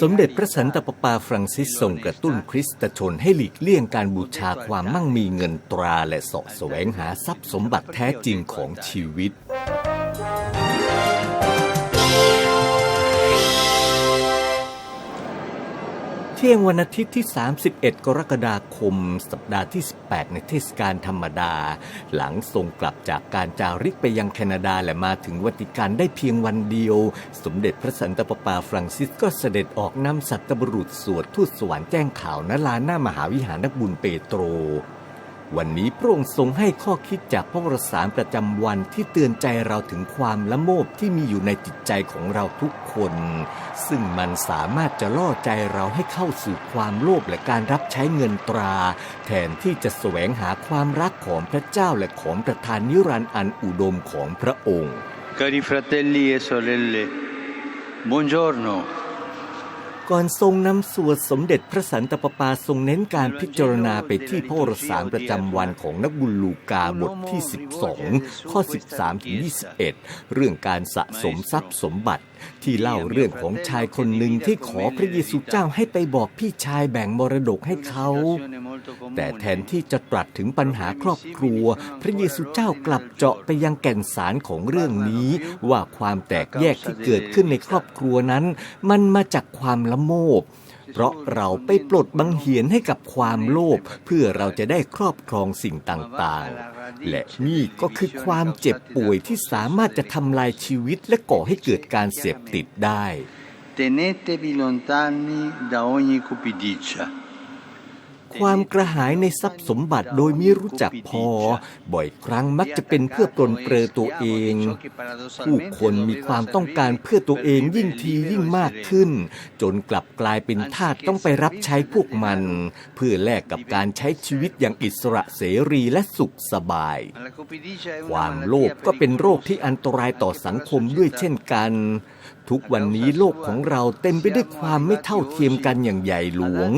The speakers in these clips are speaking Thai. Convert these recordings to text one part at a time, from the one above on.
สมเด็จพระสันตะปาปาฟรังซิสทรงกระตุ้นคริสตชนให้หลีกเลี่ยงการบูชาความมั่งมีเงินตราและเสาะแสวงหาทรัพย์สมบัติแท้จริงของชีวิต ที่ยงวันอาทิตย์ที่ 31 กรกฎาคม สัปดาห์ที่ 18 ในเทศกาลธรรมดา หลังส่งกลับจากการจาริกไปยังแคนาดาและมาถึงวัติกันได้เพียงวันเดียว สมเด็จพระสันตะปาปาฟรังซิสก็เสด็จออกนำสัตบุรุษสวดทูตสวรรค์แจ้งข่าวณลานหน้ามหาวิหารนักบุญเปโตร วันนี้พระองค์ทรงให้ข้อคิดจากพระวรสารประจำวันที่เตือนใจเราถึงความละโมบที่มีอยู่ในจิตใจของเราทุกคน ซึ่งมันสามารถจะล่อใจเราให้เข้าสู่ความโลภและการรับใช้เงินตรา แทนที่จะแสวงหาความรักของพระเจ้าและของประทานนิรันดร์อันอุดมของพระองค์ Cari fratelli e sorelle, buongiorno. ก่อนทรงนำสวดสมเด็จพระสันตะปาปาทรงเน้นการพิจารณาไปที่พระวรสารประจำวันของนักบุญลูกาบทที่ 12 ข้อ 13ถึง21 เรื่องการสะสมทรัพย์สมบัติ ที่เล่าเรื่องของชายคนหนึ่งที่ขอพระเยซูเจ้าให้ไปบอกพี่ชายแบ่งมรดกให้เขา แต่แทนที่จะตรัสถึงปัญหาครอบครัว พระเยซูเจ้ากลับเจาะไปยังแก่นสารของเรื่องนี้ ว่าความแตกแยกที่เกิดขึ้นในครอบครัวนั้น มันมาจากความละโมบ เพราะเราไปปลดบังเหียนให้กับความโลภเพื่อเราจะได้ครอบครองสิ่งต่างๆ และนี่ก็คือความเจ็บป่วยที่สามารถจะทำลายชีวิตและก่อให้เกิดการเสพติดได้ Tenetevi lontani da ogni cupidigia. ความกระหายในทรัพย์สมบัติโดยไม่รู้จักพอ บ่อยครั้งมักจะเป็นเพื่อปลนเปลือตัวเอง ผู้คนมีความต้องการเพื่อตัวเองยิ่งทียิ่งมากขึ้น จนกลับกลายเป็นทาสต้องไปรับใช้พวกมัน เพื่อแลกกับการใช้ชีวิตอย่างอิสระเสรีและสุขสบาย ความโลภก็เป็นโรคที่อันตรายต่อสังคมด้วยเช่นกัน ทุกวันนี้โลกของเราเต็มไปด้วยความไม่เท่าเทียมกันอย่างใหญ่หลวง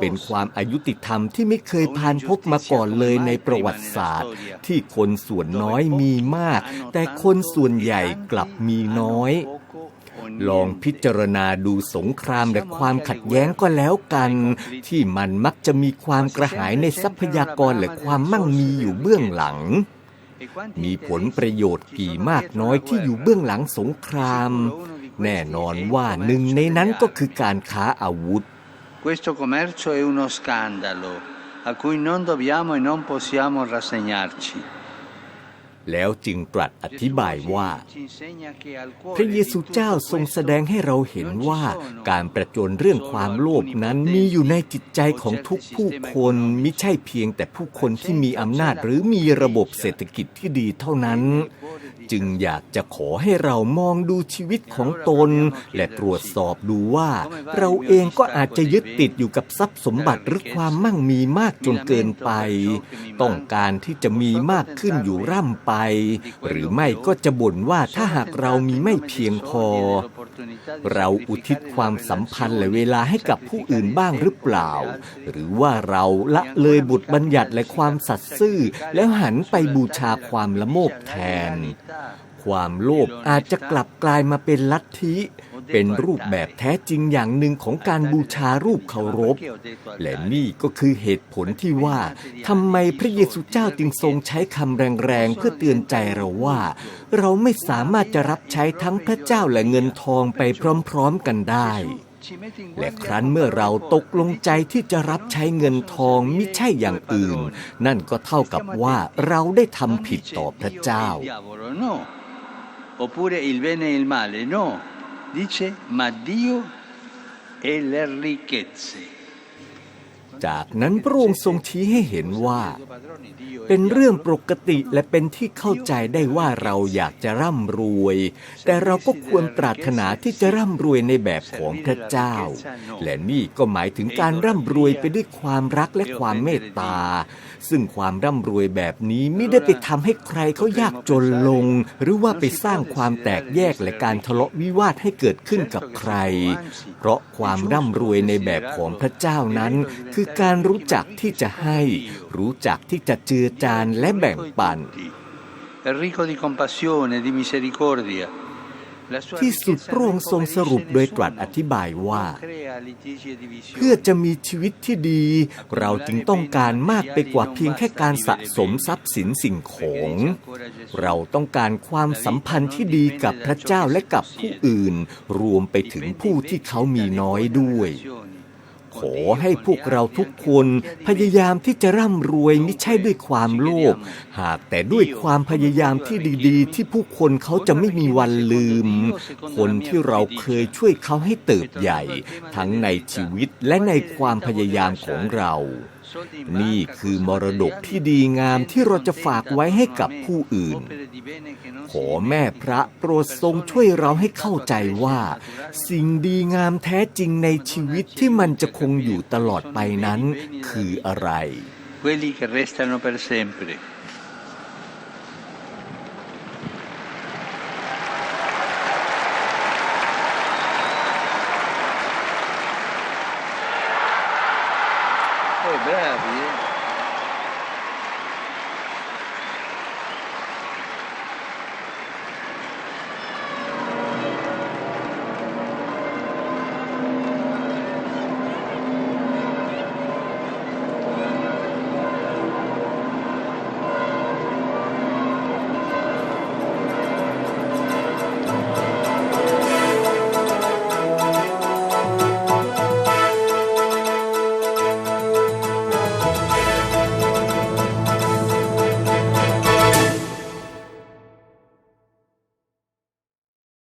เป็นความอายุตติธรรมที่ไม่เคยผ่านพบมาก่อนเลยในประวัติศาสตร์ ที่คนส่วนน้อยมีมาก แต่คนส่วนใหญ่กลับมีน้อย ลองพิจารณาดูสงครามและความขัดแย้งก็แล้วกัน ที่มันมักจะมีความกระหายในทรัพยากรและความมั่งมีอยู่เบื้องหลังมีผลประโยชน์กี่มากน้อยที่อยู่เบื้องหลังสงคราม แน่นอนว่าหนึ่งในนั้นก็คือการค้าอาวุธ Questo commercio è uno scandalo a cui non dobbiamo e non possiamo rassegnarci. แล้วจึงตรัสอธิบายว่า พระเยซูเจ้าทรงแสดงให้เราเห็นว่าการประจนเรื่องความโลภนั้นมีอยู่ในจิตใจของทุกผู้คนมิใช่เพียงแต่ผู้คนที่มีอำนาจหรือมีระบบเศรษฐกิจที่ดีเท่านั้น จึงอยากจะขอให้เรามองดูชีวิตของตน และตรวจสอบดูว่า เราเองก็อาจจะยึดติดอยู่กับทรัพย์สมบัติหรือความมั่งมีมากจนเกินไป ต้องการที่จะมีมากขึ้นอยู่ร่ำไป หรือไม่ก็จะบ่นว่าถ้าหากเรามีไม่เพียงพอ เราอุทิศความสัมพันธ์และเวลาให้กับผู้อื่นบ้างหรือเปล่า หรือว่าเราละเลยบุตรบัญญัติและความสัตย์ซื่อ แล้วหันไปบูชาความละโมบแทน ความโลภอาจจะกลับกลายมาเป็นลัทธิ เป็นรูปแบบแท้จริงอย่างหนึ่งของการบูชารูปเคารพ และนี่ก็คือเหตุผลที่ว่าทำไมพระเยซูเจ้าจึงทรงใช้คำแรงๆ เพื่อเตือนใจเราว่า เราไม่สามารถจะรับใช้ทั้งพระเจ้าและเงินทองไปพร้อมๆกันได้และครั้นเมื่อเราตกลงใจที่จะรับใช้เงินทองมิใช่อย่างอื่น นั่นก็เท่ากับว่าเราได้ทำผิดต่อพระเจ้า Oppure il bene e il male, no. Dice, ma Dio e le ricchezze. จากนั้นพระองค์ทรงชี้ให้เห็นว่า เป็นเรื่องปกติและเป็นที่เข้าใจได้ว่าเราอยากจะร่ำรวย แต่เราก็ควรปรารถนาที่จะร่ำรวยในแบบของพระเจ้า และนี่ก็หมายถึงการร่ำรวยไปด้วยความรักและความเมตตา ซึ่งความร่ำรวยแบบนี้ไม่ได้ไปทำให้ใครเขายากจนลง หรือว่าไปสร้างความแตกแยกและการทะเลาะวิวาทให้เกิดขึ้นกับใคร เพราะความร่ำรวยในแบบของพระเจ้านั้น คือการรู้จักที่จะให้ รู้จักที่จะเจือจานและแบ่งปัน È ricco di compassione, di misericordia. ที่สุดพระองค์ทรงสรุปโดยตรัสอธิบายว่า เพื่อจะมีชีวิตที่ดี เราจึงต้องการมากไปกว่าเพียงแค่การสะสมทรัพย์สินสิ่งของ เราต้องการความสัมพันธ์ที่ดีกับพระเจ้าและกับผู้อื่น รวมไปถึงผู้ที่เขามีน้อยด้วย ขอให้พวกเราทุกคนพยายามที่จะร่ำรวยไม่ใช่ด้วยความโลภหากแต่ด้วยความพยายามที่ดีๆ ที่ผู้คนเขาจะไม่มีวันลืม คนที่เราเคยช่วยเขาให้เติบใหญ่ ทั้งในชีวิตและในความพยายามของเรา นี่คือมรดกที่ดีงามที่เราจะฝากไว้ให้กับผู้อื่น ขอแม่พระโปรดทรงช่วยเราให้เข้าใจว่า สิ่งดีงามแท้จริงในชีวิตที่มันจะคงอยู่ตลอดไปนั้น คืออะไร quelli che restano per sempre. programa.